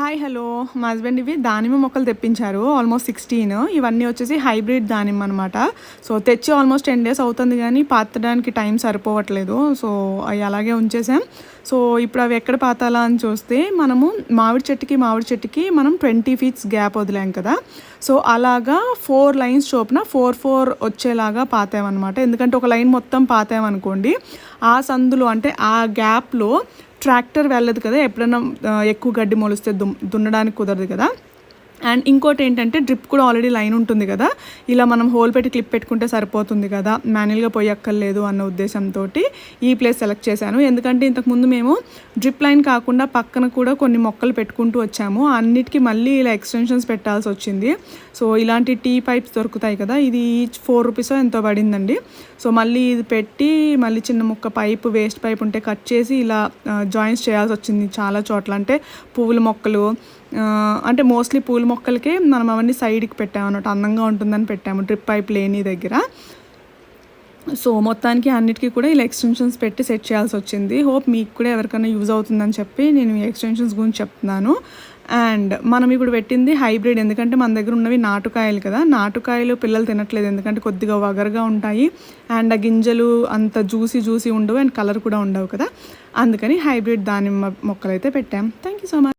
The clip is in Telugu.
Hi hello. మా హస్బెండ్ ఇవి దానిమ్మ మొక్కలు తెప్పించారు. Almost sixteen. ఇవన్నీ వచ్చేసి హైబ్రిడ్ దానిమ్మ అనమాట సో తెచ్చి ఆల్మోస్ట్ టెన్ డేస్ అవుతుంది కానీ పాతడానికి టైం సరిపోవట్లేదు. సో అవి అలాగే ఉంచేసాం. సో ఇప్పుడు అవి ఎక్కడ పాతాలా అని చూస్తే మనము మామిడి చెట్టుకి మామిడి చెట్టుకి మనం ట్వంటీ ఫీట్స్ గ్యాప్ వదిలాం కదా. సో అలాగా ఫోర్ లైన్స్ చోపున ఫోర్ ఫోర్ వచ్చేలాగా పాతామన్నమాట. ఎందుకంటే ఒక లైన్ మొత్తం పాతామనుకోండి ఆ సందులో అంటే ఆ గ్యాప్లో ట్రాక్టర్ వెళ్ళదు కదా ఎప్పుడైనా ఎక్కువ గడ్డి మొలిస్తే దుమ్ దున్నడానికి కుదరదు కదా? అండ్ ఇంకోటి ఏంటంటే డ్రిప్ కూడా ఆల్రెడీ లైన్ ఉంటుంది కదా. ఇలా మనం హోల్ పెట్టి క్లిప్ పెట్టుకుంటే సరిపోతుంది కదా. మాన్యువల్గా పోయక్కర్లేదు అన్న ఉద్దేశంతో ఈ ప్లేస్ సెలెక్ట్ చేశాను. ఎందుకంటే ఇంతకుముందు మేము డ్రిప్ లైన్ కాకుండా పక్కన కూడా కొన్ని మొక్కలు పెట్టుకుంటూ వచ్చాము. అన్నిటికీ మళ్ళీ ఇలా ఎక్స్టెన్షన్స్ పెట్టాల్సి వచ్చింది. సో ఇలాంటి టీ పైప్స్ దొరుకుతాయి కదా. ఇది ఫోర్ రూపీస్ ఎంతో పడిందండి. సో మళ్ళీ ఇది పెట్టి మళ్ళీ చిన్న ముక్క పైప్ వేస్ట్ పైప్ ఉంటే కట్ చేసి ఇలా uh, జాయింట్స్ చేయాల్సి వచ్చింది చాలా చోట్ల. అంటే పువ్వుల మొక్కలు uh, అంటే మోస్ట్లీ పూల మొక్కలకే మనం అవన్నీ సైడ్కి పెట్టాము అన్నట్టు అందంగా ఉంటుందని పెట్టాము డ్రిప్ పైప్ లేని దగ్గర. సో మొత్తానికి అన్నిటికీ కూడా ఇలా ఎక్స్టెన్షన్స్ పెట్టి సెట్ చేయాల్సి వచ్చింది. హోప్ మీకు కూడా ఎవరికైనా యూజ్ అవుతుందని చెప్పి నేను ఈ ఎక్స్టెన్షన్స్ గురించి చెప్తున్నాను. అండ్ మనం ఇప్పుడు పెట్టింది హైబ్రిడ్ ఎందుకంటే మన దగ్గర ఉన్నవి నాటుకాయలు కదా. నాటుకాయలు పిల్లలు తినట్లేదు ఎందుకంటే కొద్దిగా వగరగా ఉంటాయి. అండ్ ఆ గింజలు అంత జ్యూసీ జ్యూసీ ఉండవు అండ్ కలర్ కూడా ఉండవు కదా. అందుకని హైబ్రిడ్ దానిమ్మ మొక్కలు అయితే పెట్టాం. Thank you so much